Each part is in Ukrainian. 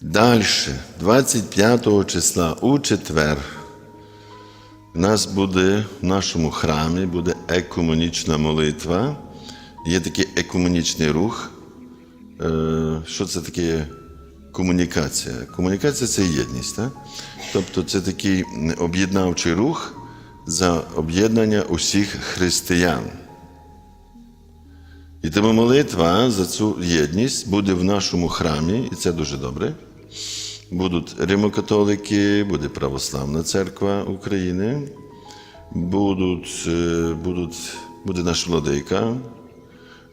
Далі, 25 числа у четвер, у нас буде в нашому храмі буде екумунічна молитва. Є такий екумунічний рух. Е, Що це таке комунікація? Комунікація це єдність. Так? Тобто це такий об'єднавчий рух за об'єднання усіх християн. І тому молитва за цю єдність буде в нашому храмі, і це дуже добре. Будуть римокатолики, буде Православна Церква України, будуть, е, будуть, буде наш владика,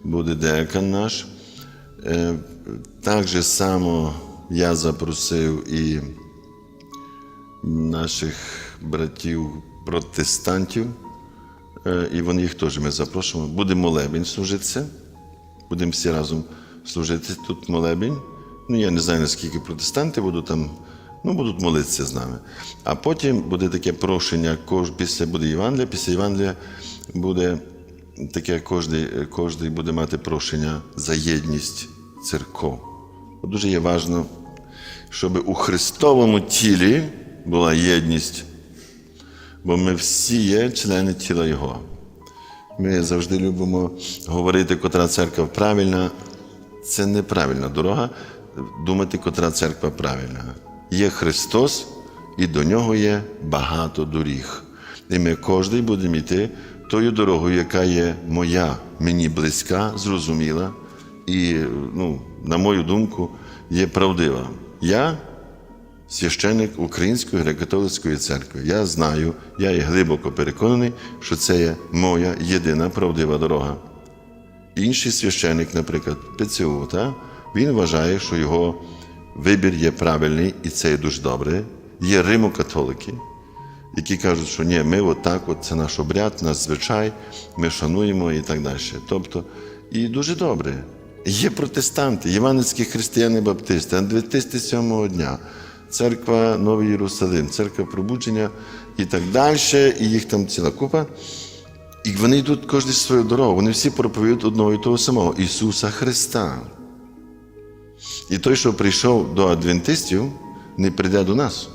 буде деякан наш. Так же само я запросив і наших братів протестантів, е, і вони їх теж ми запрошуємо. Буде молебень служитися. Будемо всі разом служити тут молебень. Ну, я не знаю, наскільки протестанти будуть там, ну, будуть молитися з нами. А потім буде таке прошення, кож- після буде Євангелія, після Євангелія буде таке, кожний, кожний буде мати прошення за єдність церков. Дуже є важливо, щоб у Христовому тілі була єдність, бо ми всі є члени тіла Його. Ми завжди любимо говорити, котра церква правильна. Це неправильна дорога думати, котра церква правильна. Є Христос, і до нього є багато доріг. І ми кожен будемо йти тою дорогою, яка є моя, мені близька, зрозуміла і, ну, на мою думку, є правдива. Я священник Української греко-католицької церкви. Я знаю, я є глибоко переконаний, що це є моя єдина правдива дорога. Інший священник, наприклад, ПЦУ, та, він вважає, що його вибір є правильний, і це є дуже добре. Є римокатолики, які кажуть, що ні, ми отак, от це наш обряд, наш звичай, ми шануємо і так далі. Тобто, і дуже добре. Є протестанти, євангельські християни баптисти, адвентисти сьомого дня, церква Новий Єрусалим, церква пробудження і так далі, і їх там ціла купа. І вони йдуть кожен свою дорогу, вони всі проповідують одного і того самого Ісуса Христа. І той, що прийшов до адвентистів, не прийде до нас.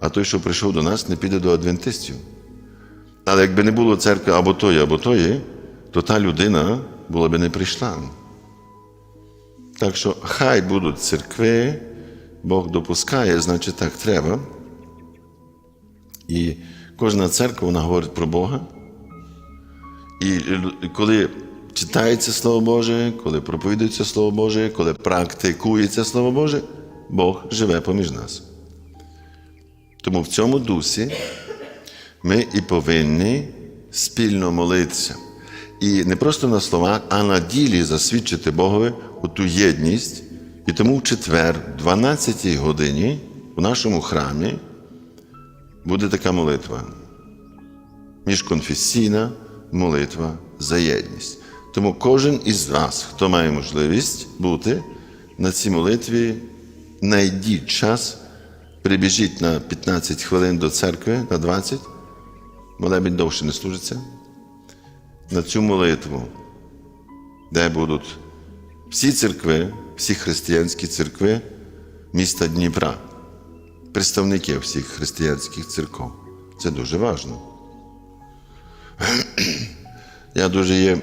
А той, що прийшов до нас, не піде до адвентистів. Але якби не було церкви або тої, або тої, то та людина була би не прийшла. Так що хай будуть церкви, Бог допускає, значить так треба. І кожна церква вона говорить про Бога. І коли читається Слово Боже, коли проповідується Слово Боже, коли практикується Слово Боже, Бог живе поміж нас. Тому в цьому дусі ми і повинні спільно молитися. І не просто на словах, а на ділі засвідчити Богові ту єдність. І тому в четвер, 12 годині, в нашому храмі буде така молитва міжконфесійна молитва за єдність. Тому кожен із вас, хто має можливість бути на цій молитві, знайдіть час, прибіжіть на 15 хвилин до церкви, на 20, молебень довше не служиться, на цю молитву, де будуть всі церкви, всі християнські церкви міста Дніпра, представники всіх християнських церков. Це дуже важливо. Я дуже є,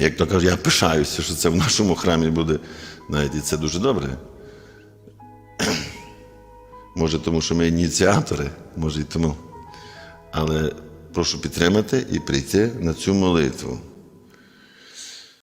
як то кажуть, я пишаюся, що це в нашому храмі буде. Навіть і це дуже добре. Може, тому що ми ініціатори, може і тому. Але прошу підтримати і прийти на цю молитву.